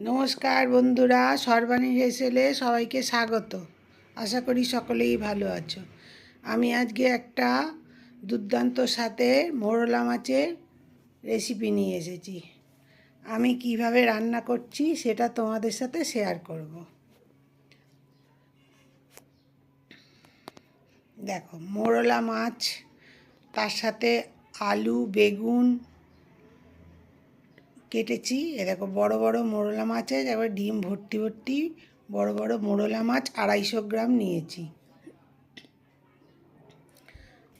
নমস্কার বন্ধুরা, সর্বাণী রেসেলে সবাইকে স্বাগত। আশা করি সকলেই ভালো আছো। আমি আজকে একটা দুর্দান্ত সাথে মোরলা মাছের রেসিপি নিয়ে এসেছি। আমি কীভাবে রান্না করছি সেটা তোমাদের সাথে শেয়ার করব। দেখো, মোরলা মাছ, তার সাথে আলু, বেগুন কেটেছি। এ দেখো বড় বড় মোরলা মাছের এবার ডিম ভর্তি ভর্তি, বড় বড় মোরলা মাছ আড়াইশো গ্রাম নিয়েছি।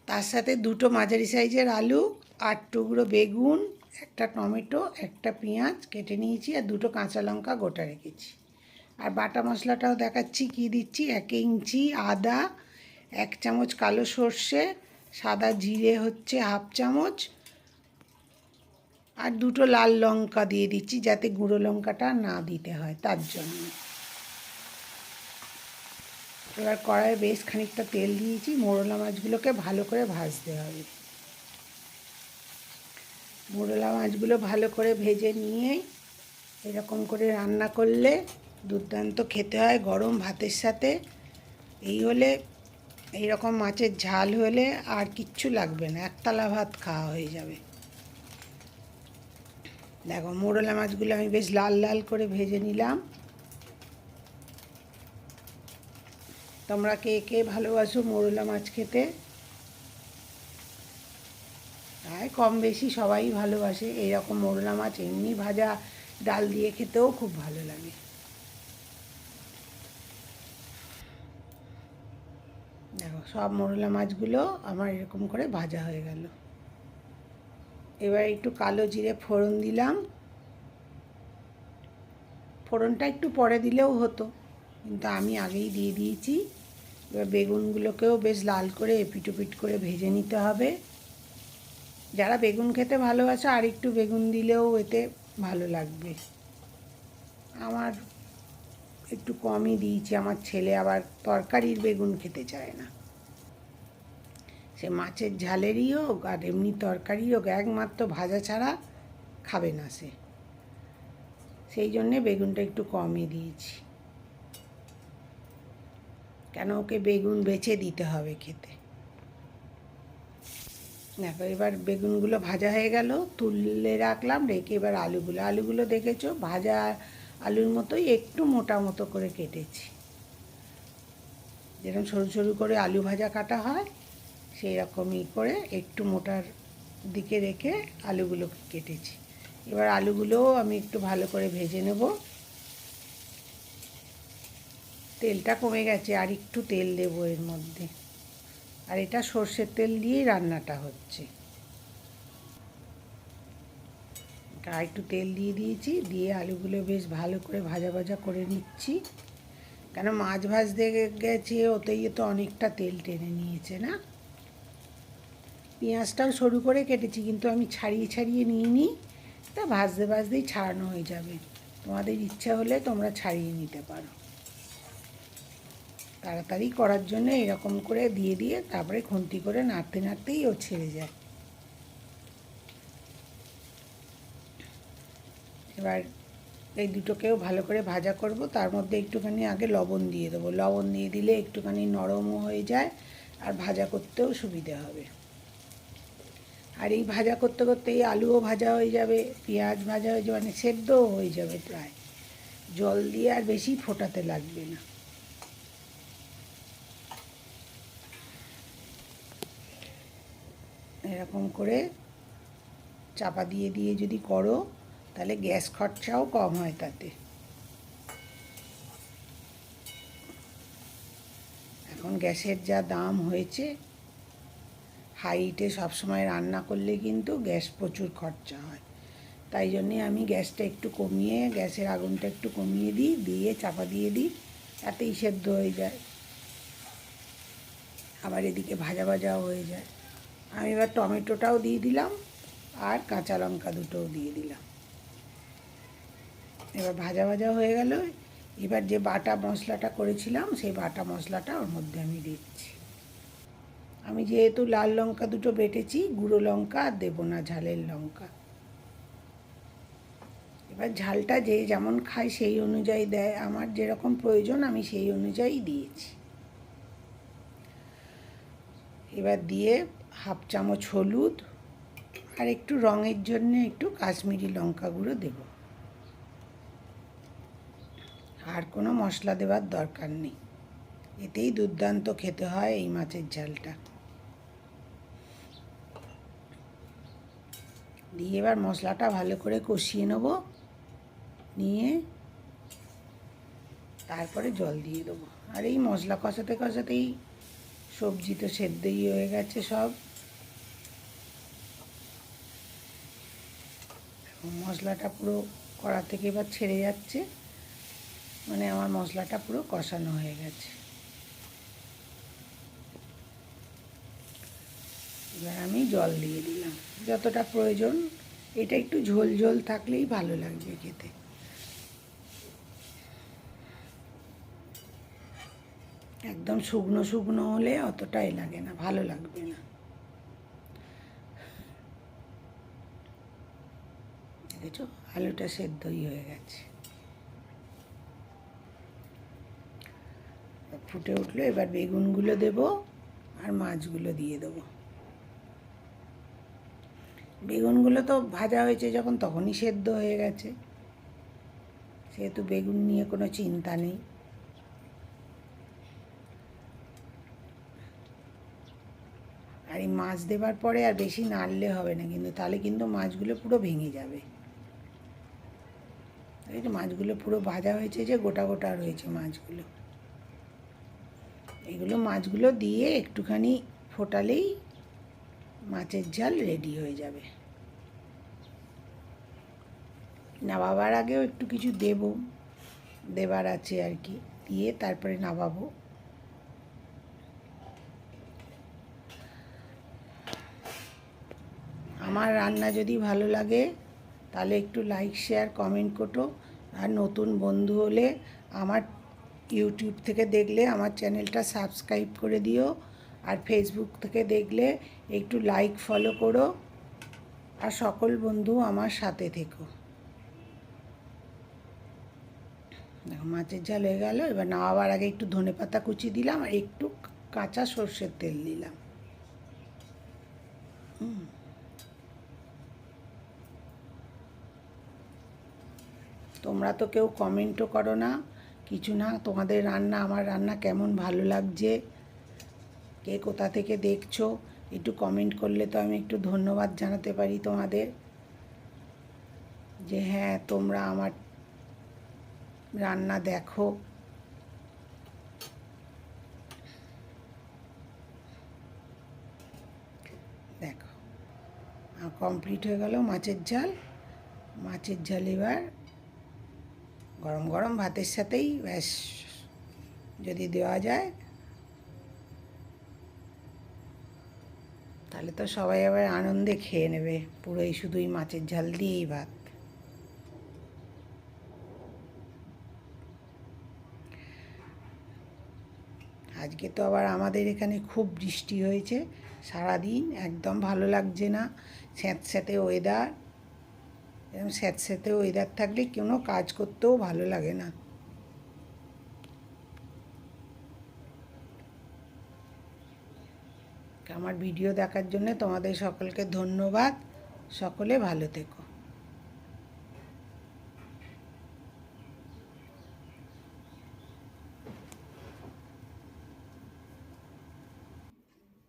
তার সাথে দুটো মাঝারি সাইজের আলু, আট টুকরো বেগুন, একটা টমেটো, একটা পেঁয়াজ কেটে নিয়েছি আর দুটো কাঁচা লঙ্কা গোটা রেখেছি। আর বাটা মশলাটাও দেখাচ্ছি কি দিচ্ছি, এক ইঞ্চি আদা, এক চামচ কালো সর্ষে, সাদা জিরে হচ্ছে হাফ চামচ আর দুটো লাল লঙ্কা দিয়ে দিচ্ছি যাতে গুঁড়ো লঙ্কাটা না দিতে হয়, তার জন্য। এবার কড়াইয়ে বেশ খানিকটা তেল দিয়েছি, মোরলা মাছগুলোকে ভালো করে ভাজতে হবে। মোরলা মাছগুলো ভালো করে ভেজে নিয়ে এরকম করে রান্না করলে দুর্দান্ত খেতে হয়, গরম ভাতের সাথে। এই হলে এইরকম মাছের ঝাল হলে আর কিচ্ছু লাগবে না, একতলা ভাত খাওয়া হয়ে যাবে। দেখো, মোরলা মাছগুলো আমি বেশ লাল লাল করে ভেজে নিলাম। তোমরা কে কে ভালোবাসো মোরলা মাছ খেতে? তাই কম বেশি সবাই ভালোবাসে, এইরকম মোরলা মাছ এমনি ভাজা ডাল দিয়ে খেতেও খুব ভালো লাগে। দেখো, সব মোরলা মাছগুলো আমার এরকম করে ভাজা হয়ে গেল। এবার একটু কালো জিরে ফোড়ন দিলাম। ফোড়নটা একটু পরে দিলেও হতো, কিন্তু আমি আগেই দিয়ে দিয়েছি। এবার বেগুনগুলোকেও বেশ লাল করে এপিটোপিট করে ভেজে নিতে হবে। যারা বেগুন খেতে ভালোবাসে, আর একটু বেগুন দিলেও এতে ভালো লাগবে। আমার একটু কমই দিয়েছি, আমার ছেলে আবার তরকারির বেগুন খেতে চায় না। সে মাছের ঝালেরই হোক আর এমনি তরকারি হোক, একমাত্র ভাজা ছাড়া খাবে না সে। সেই জন্যে বেগুনটা একটু কমই দিয়েছি। কেন ওকে বেগুন বেছে দিতে হবে খেতে? দেখো, এবার বেগুনগুলো ভাজা হয়ে গেল, তুলে রাখলাম, রেখে এবার আলুগুলো। আলুগুলো দেখেছ? ভাজা আলুর মতোই একটু মোটা মতো করে কেটেছি। যেরকম সরু সরু করে আলু ভাজা কাটা হয় সেই রকমই করে একটু মোটার দিকে রেখে আলুগুলোকে কেটেছি। এবার আলুগুলোও আমি একটু ভালো করে ভেজে নেব। তেলটা কমে গেছে, আর একটু তেল দেব এর মধ্যে। আর এটা সর্ষের তেল দিয়েই রান্নাটা হচ্ছে। আর একটু তেল দিয়ে দিয়েছি, দিয়ে আলুগুলো বেশ ভালো করে ভাজা ভাজা করে নিচ্ছি। কেন মাছ ভাজতে গেছে, ওতেই তো অনেকটা তেল টেনে নিয়েছে না? পেঁয়াজটাও সরু করে কেটেছি, কিন্তু আমি ছাড়িয়ে ছাড়িয়ে নিয়ে নিই তা ভাজতে ভাজতেই ছাড়ানো হয়ে যাবে। তোমাদের ইচ্ছা হলে তোমরা ছাড়িয়ে নিতে পারো। তাড়াতাড়ি করার জন্য এরকম করে দিয়ে দিয়ে তারপরে খুন্তি করে নাড়তে নাড়তেই ও ছেড়ে যায়। এবার এই দুটোকেও ভালো করে ভাজা করব। তার মধ্যে একটুখানি আগে লবণ দিয়ে দেবো। লবণ দিয়ে দিলে একটুখানি নরমও হয়ে যায় আর ভাজা করতেও সুবিধে হবে। আর এই ভাজা করতে করতে এই আলুও ভাজা হয়ে যাবে, পেঁয়াজ ভাজা হয়ে যাবে মানে সেদ্ধও হয়ে যাবে প্রায়। জল দিয়ে আর বেশি ফোটাতে লাগবে না। এরকম করে চাপা দিয়ে দিয়ে যদি করো, তাহলে গ্যাস খরচাও কম হয় তাতে। এখন গ্যাসের যা দাম হয়েছে হাইটে সবসময় রান্না করলে কিন্তু গ্যাস প্রচুর খরচা হয়। তাই জন্যে আমি গ্যাসটা একটু কমিয়ে, গ্যাসের আগুনটা একটু কমিয়ে দিই, দিয়ে চাপা দিয়ে দিই, তাতেই সেদ্ধ হয়ে যায়। আবার এদিকে ভাজা ভাজাও হয়ে যায়। আমি এবার টমেটোটাও দিয়ে দিলাম আর কাঁচা লঙ্কা দুটোও দিয়ে দিলাম। এবার ভাজা ভাজা হয়ে গেল। এবার যে বাটা মশলাটা করেছিলাম, সেই বাটা মশলাটা ওর মধ্যে আমি দিচ্ছি। আমি যেহেতু লাল লঙ্কা দুটো বেটেছি, গুঁড়ো লঙ্কা আর দেবো না ঝালের লঙ্কা। এবার ঝালটা যে যেমন খায় সেই অনুযায়ী দেয়, আমার যেরকম প্রয়োজন আমি সেই অনুযায়ী দিয়েছি। এবার দিয়ে হাফ চামচ হলুদ আর একটু রঙের জন্য একটু কাশ্মীরি লঙ্কা গুঁড়ো দেব। আর কোনো মশলা দেওয়ার দরকার নেই। এতেই দুর্দান্ত খেতে হয় এই মাছের ঝালটা। দিয়ে এবার মশলাটা ভালো করে কষিয়ে নেব। নিয়ে তারপরে জল দিয়ে দেবো। আর এই মশলা কষাতে কষাতেই সবজি তো সেদ্ধই হয়ে গেছে সব। মশলাটা পুরো কড়া থেকে এবার ছেড়ে যাচ্ছে। মানে আমার মশলাটা পুরো কষানো হয়ে গেছে। এবার আমি জল দিয়ে দিলাম। যতটা প্রয়োজন, এটা একটু ঝোল ঝোল থাকলেই ভালো লাগবে খেতে। একদম শুকনো শুকনো হলে অতটাই লাগে না, ভালো লাগবে না। দেখেছ? আলুটা সেদ্ধই হয়ে গেছে। ফুটে উঠল, এবার বেগুনগুলো দেবো আর মাছগুলো দিয়ে দেবো। বেগুনগুলো তো ভাজা হয়েছে যখন, তখনই সেদ্ধ হয়ে গেছে। সেহেতু বেগুন নিয়ে কোনো চিন্তা নেই। আর এই মাছ দেবার পরে আর বেশি নাড়লে হবে না কিন্তু, তাহলে কিন্তু মাছগুলো পুরো ভেঙে যাবে। মাছগুলো পুরো ভাজা হয়েছে যে, গোটা গোটা রয়েছে মাছগুলো। এগুলো মাছগুলো দিয়ে একটুখানি ফোটালেই মাছের ঝাল রেডি হয়ে যাবে। নাবাবার আগেও একটু কিছু দেব। দেবার আছে আর কি। দিয়ে তারপরে নাবাবো আমার রান্না যদি ভালো লাগে, তাহলে একটু লাইক শেয়ার কমেন্ট করো। আর নতুন বন্ধু হলে আমার ইউটিউব থেকে দেখলে, আমার চ্যানেলটা সাবস্ক্রাইব করে দিও। আর ফেসবুক থেকে দেখলে একটু লাইক ফলো করো। আর সকল বন্ধু আমার সাথে থেকো। দেখো মাছের ঝাল হয়ে গেল, এবার নামাবার আগে একটু ধনে পাতা কুচি দিলাম আর একটু কাঁচা সর্ষের তেল দিলাম। তোমরা তো কেউ কমেন্টও করো না, কিছু না, তোমাদের রান্না, আমার রান্না কেমন ভালো লাগছে? কে কোথা থেকে দেখছ? একটু কমেন্ট করলে তো আমি একটু ধন্যবাদ জানাতে পারি তোমাদের। যে হ্যাঁ তোমরা আমার রান্না দেখো। দেখো কমপ্লিট হয়ে গেল মাছের ঝাল। মাছের ঝাল এবার গরম গরম ভাতের সাথেই ব্যাস, যদি দেওয়া যায়। তাহলে তো সবাই আবার আনন্দে খেয়ে নেবে, পুরোই শুধুই মাছের ঝাল দিয়েই ভাত। আজকে তো আবার আমাদের এখানে খুব বৃষ্টি হয়েছে, সারাদিন একদম ভালো লাগছে না, স্যাঁতস্যাঁতে ওয়েদার এরকম স্যাঁতস্যাঁতে ওয়েদার থাকলে কোনো কাজ করতেও ভালো লাগে না। আমার ভিডিও দেখার জন্য তোমাদের সকলকে ধন্যবাদ, সকলে ভালো থেকো।